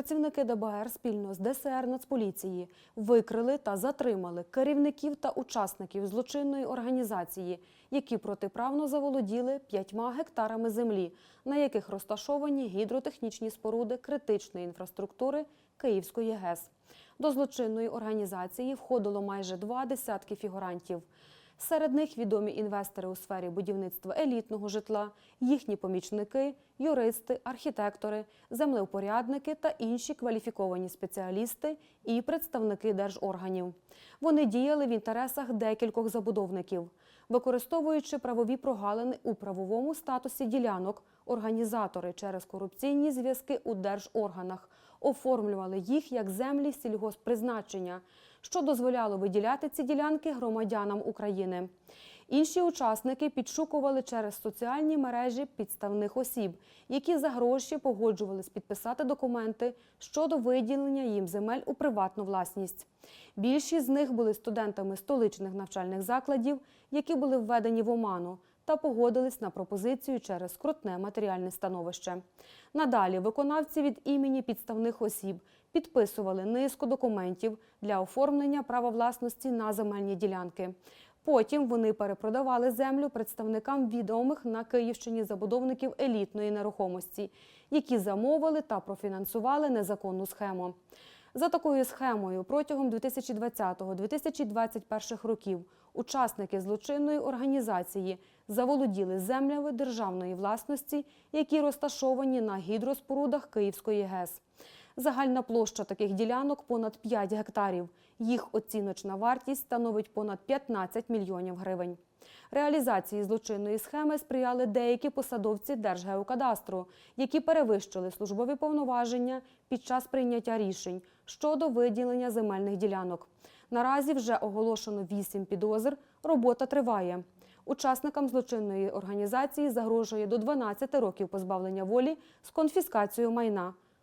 Працівники ДБР спільно з ДСР Нацполіції викрили та затримали керівників та учасників злочинної організації, які протиправно заволоділи п'ятьма гектарами землі, на яких розташовані гідротехнічні споруди критичної інфраструктури Київської ГЕС. До злочинної організації входило майже два десятки фігурантів. Серед них відомі інвестори у сфері будівництва елітного житла, їхні помічники, юристи, архітектори, землеупорядники та інші кваліфіковані спеціалісти і представники держорганів. Вони діяли в інтересах декількох забудовників. Використовуючи правові прогалини у правовому статусі ділянок, організатори через корупційні зв'язки у держорганах оформлювали їх як землі сільгосппризначення, що дозволяло виділяти ці ділянки громадянам України. Інші учасники підшукували через соціальні мережі підставних осіб, які за гроші погоджувались підписати документи щодо виділення їм земель у приватну власність. Більшість з них були студентами столичних навчальних закладів, які були введені в оману та погодились на пропозицію через скрутне матеріальне становище. Надалі виконавці від імені підставних осіб підписували низку документів для оформлення права власності на земельні ділянки. Потім вони перепродавали землю представникам відомих на Київщині забудовників елітної нерухомості, які замовили та профінансували незаконну схему. За такою схемою протягом 2020-2021 років учасники злочинної організації заволоділи землями державної власності, які розташовані на гідроспорудах Київської ГЕС. Загальна площа таких ділянок понад 5 гектарів. Їх оціночна вартість становить понад 15 мільйонів гривень. Реалізації злочинної схеми сприяли деякі посадовці Держгеокадастру, які перевищили службові повноваження під час прийняття рішень щодо виділення земельних ділянок. Наразі вже оголошено 8 підозр. Робота триває. Учасникам злочинної організації загрожує до 12 років позбавлення волі з конфіскацією майна.